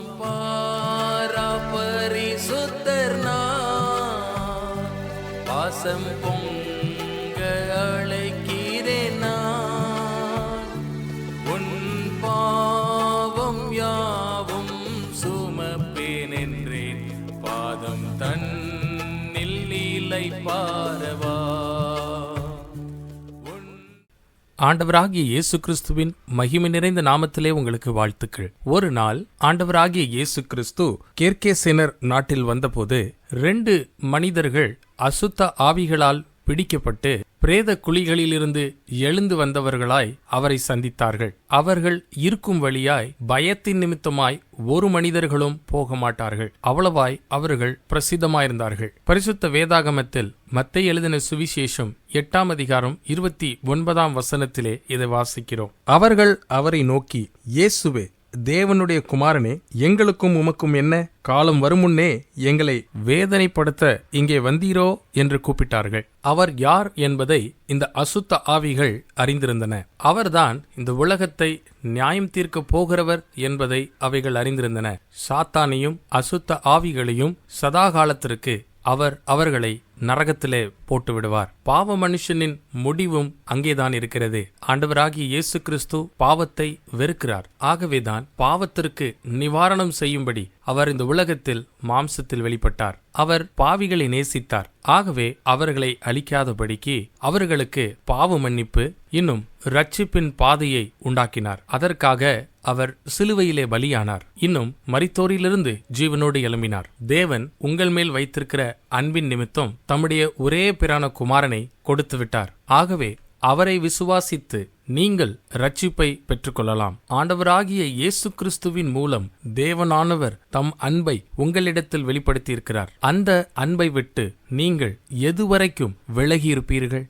பாரா பரிசுத்தர் பாசம் பொங்க அழைக்கிறேன். நான். உன் பாவம் யாவும் சுமப்பேன் என்றேன் பாதம் தன்னில் நீலை பாரவா. ஆண்டவராகிய இயேசு கிறிஸ்துவின் மகிமை நிறைந்த நாமத்திலே உங்களுக்கு வாழ்த்துக்கள். ஒரு நாள் ஆண்டவராகிய இயேசு கிறிஸ்து கேர்கேசேனர் நாட்டில் வந்தபோது ரெண்டு மனிதர்கள் அசுத்த ஆவிகளால் பிடிக்கப்பட்டு பிரேத குழிகளிலிருந்து எழுந்து வந்தவர்களாய் அவரை சந்தித்தார்கள். அவர்கள் இருக்கும் வழியாய் பயத்தின் நிமித்தமாய் ஒரு மனிதர்களும் போக மாட்டார்கள் அவ்வளவாய் அவர்கள் பிரசித்தமாயிருந்தார்கள். பரிசுத்த வேதாகமத்தில் மத்தை எழுதின சுவிசேஷம் எட்டாம் அதிகாரம் இருபத்தி ஒன்பதாம் வசனத்திலே இதை வாசிக்கிறோம். அவர்கள் அவரை நோக்கி இயேசுவே தேவனுடைய குமாரனே எங்களுக்கும் உமக்கும் என்ன? காலம் வருமுன்னே எங்களை வேதனைப்படுத்த இங்கே வந்தீரோ? என்று கூப்பிட்டார்கள். அவர் யார் என்பதை இந்த அசுத்த ஆவிகள் அறிந்திருந்தன. அவர்தான் இந்த உலகத்தை நியாயம் தீர்க்கப் போகிறவர் என்பதை அவைகள் அறிந்திருந்தன. சாத்தானையும் அசுத்த ஆவிகளையும் சதாகாலத்திற்கு அவர் அவர்களை நரகத்திலே போட்டு விடுவார் பாவ மனுஷனின் முடிவும் அங்கேதான் இருக்கிறது. ஆண்டவராகிய இயேசு கிறிஸ்து பாவத்தை வெறுக்கிறார். ஆகவேதான் பாவத்திற்கு நிவாரணம் செய்யும்படி அவர் இந்த உலகத்தில் மாம்சத்தில் வெளிப்பட்டார். அவர் பாவிகளை நேசித்தார். ஆகவே அவர்களை அழிக்காதபடிக்கு அவர்களுக்கு பாவ மன்னிப்பு இன்னும் ரட்சிப்பின் பாதையை உண்டாக்கினார். அதற்காக அவர் சிலுவையிலே பலியானார். இன்னும் மரித்தோரிலிருந்து ஜீவனோடு எழும்பினார். தேவன் உங்கள் மேல் வைத்திருக்கிற அன்பின் நிமித்தம் தம்முடைய ஒரே பிரான குமாரனை கொடுத்து விட்டார் ஆகவே அவரை விசுவாசித்து நீங்கள் ரட்சிப்பை பெற்றுக்கொள்ளலாம். ஆண்டவராகிய இயேசு கிறிஸ்துவின் மூலம் தேவனானவர் தம் அன்பை உங்களிடத்தில் வெளிப்படுத்தியிருக்கிறார். அந்த அன்பை விட்டு நீங்கள் எதுவரைக்கும் விலகியிருப்பீர்கள்?